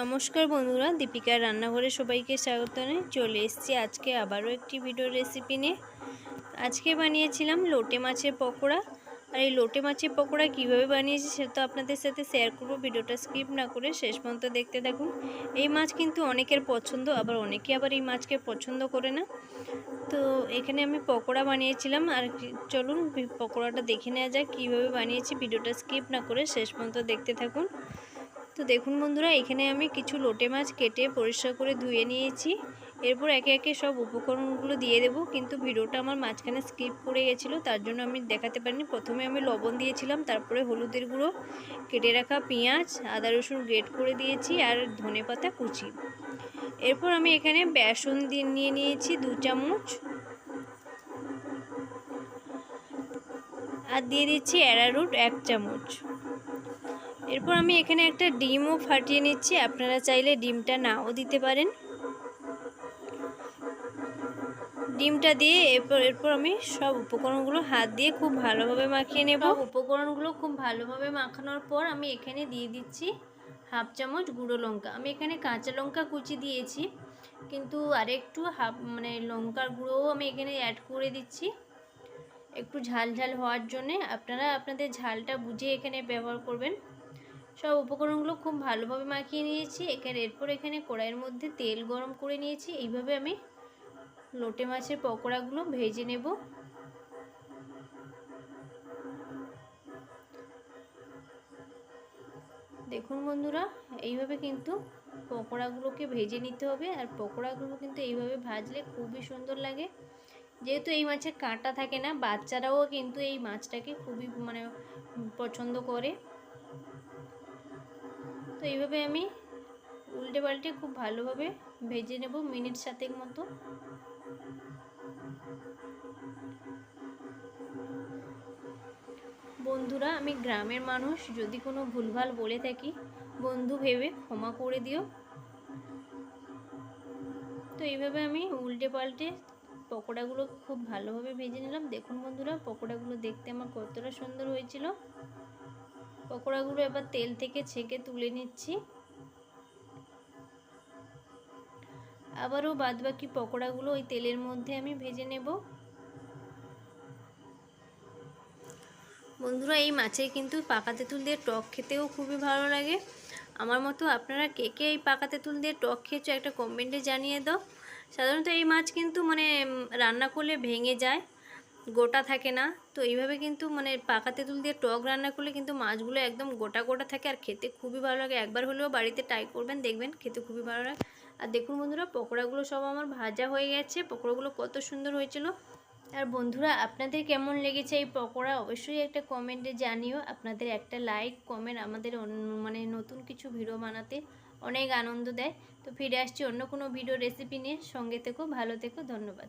নমস্কার বন্ধুরা, দীপিকার রান্নাঘরে সবাইকে স্বাগত চলে এসেছি আজকে আবারও একটি ভিডিও রেসিপি নিয়ে। আজকে বানিয়েছিলাম লোটে মাছের পকোড়া। আর এই লোটে মাছের পকোড়া কীভাবে বানিয়েছি সেটা আপনাদের সাথে শেয়ার করব। ভিডিওটা স্কিপ না করে শেষ পর্যন্ত দেখতে থাকুন। এই মাছ কিন্তু অনেকের পছন্দ, আবার অনেকে আবার এই মাছকে পছন্দ করে না। তো এখানে আমি পকোড়া বানিয়েছিলাম। আর চলুন, পকোড়াটা দেখে নেওয়া যাক কীভাবে বানিয়েছি। ভিডিওটা স্কিপ না করে শেষ পর্যন্ত দেখতে থাকুন। তো দেখুন বন্ধুরা, এখানে আমি কিছু লোটে মাছ কেটে পরিষ্কার করে ধুয়ে নিয়েছি। এরপর একে একে সব উপকরণগুলো দিয়ে দেব, কিন্তু ভিডিওটা আমার মাঝখানে স্কিপ করে গেছিল, তার জন্য আমি দেখাতে পারিনি। প্রথমে আমি লবণ দিয়েছিলাম, তারপরে হলুদের গুঁড়ো, কেটে রাখা পেঁয়াজ, আদা রসুন গ্রেট করে দিয়েছি, আর ধনে পাতা কুচি। এরপর আমি এখানে বেসন দিয়ে নিয়ে নিয়েছি দু চামচ। আর দিয়ে দিচ্ছি অ্যারারুট এক চামচ। এরপর আমি এখানে একটা ডিমও ফাটিয়ে নিচ্ছি। আপনারা চাইলে ডিমটা নাও দিতে পারেন। ডিমটা দিয়ে এরপর এরপর আমি সব উপকরণগুলো হাত দিয়ে খুব ভালোভাবে মাখিয়ে নেব। উপকরণগুলো খুব ভালোভাবে মাখানোর পর আমি এখানে দিয়ে দিচ্ছি হাফ চামচ গুঁড়ো লঙ্কা। আমি এখানে কাঁচা লঙ্কা কুচি দিয়েছি, কিন্তু আরেকটু হাফ মানে লঙ্কার গুঁড়োও আমি এখানে অ্যাড করে দিচ্ছি। একটু ঝাল ঝাল হওয়ার জন্যে আপনারা আপনাদের ঝালটা বুঝে এখানে ব্যবহার করবেন। সব উপকরণগুলো খুব ভালোভাবে মাখিয়ে নিয়েছি। এখানে এরপর এখানে কড়াইয়ের মধ্যে তেল গরম করে নিয়েছি। এইভাবে আমি লোটে মাছের পকোড়াগুলো ভেজে নেব। দেখুন বন্ধুরা, এইভাবে কিন্তু পকোড়াগুলোকে ভেজে নিতে হবে। আর পকোড়াগুলো কিন্তু এইভাবে ভাজলে খুবই সুন্দর লাগে। যেহেতু এই মাছের কাঁটা থাকে না, বাচ্চারাও কিন্তু এই মাছটাকে খুবই মানে পছন্দ করে। তো এইভাবে আমি উল্টে পাল্টে খুব ভালোভাবে ভেজে নেব মিনিট সাতেক মতো। বন্ধুরা, আমি গ্রামের মানুষ, যদি কোনো ভুলভাল বলে থাকি, বন্ধু ভেবে ক্ষমা করে দিও। তো এইভাবে আমি উল্টে পাল্টে পকোড়াগুলো খুব ভালোভাবে ভেজে নিলাম। দেখুন বন্ধুরা, পকোড়াগুলো দেখতে আমার কতটা সুন্দর হয়েছিল। পকোড়াগুলো এবার তেল থেকে ছেঁকে তুলে নিচ্ছি। আবারও বাদবাকি পকোড়াগুলো ওই তেলের মধ্যে আমি ভেজে নেব। বন্ধুরা, এই মাছে কিন্তু পাকা তেঁতুল দিয়ে টক খেতেও খুবই ভালো লাগে। আমার মতো আপনারা কে কে এই পাকা তেঁতুল দিয়ে টক খেয়েছো একটা কমেন্টে জানিয়ে দাও। সাধারণত এই মাছ কিন্তু মানে রান্না করলে ভেঙে যায়। গোটা থাকে না। তো এইভাবে কিন্তু মানে পাকা তেঁতুল দিয়ে টক রান্না করলে কিন্তু মাছগুলো একদম গোটা গোটা থাকে আর খেতে খুবই ভালো লাগে। একবার হলেও বাড়িতে ট্রাই করবেন, দেখবেন খেতে খুবই ভালো লাগে। আর দেখুন বন্ধুরা, পকোড়াগুলো সব আমার ভাজা হয়ে গেছে। পকোড়াগুলো কত সুন্দর হয়েছিল। আর বন্ধুরা, আপনাদের কেমন লেগেছে এই পকোড়া? অবশ্যই একটা কমেন্টে জানিও। আপনাদের একটা লাইক কমেন্ট আমাদের মানে নতুন কিছু ভিডিও বানাতে অনেক আনন্দ দেয়। তো ফিরে আসছি অন্য কোনো ভিডিও রেসিপি নিয়ে। সঙ্গে থেকো, ভালো থেকো, ধন্যবাদ।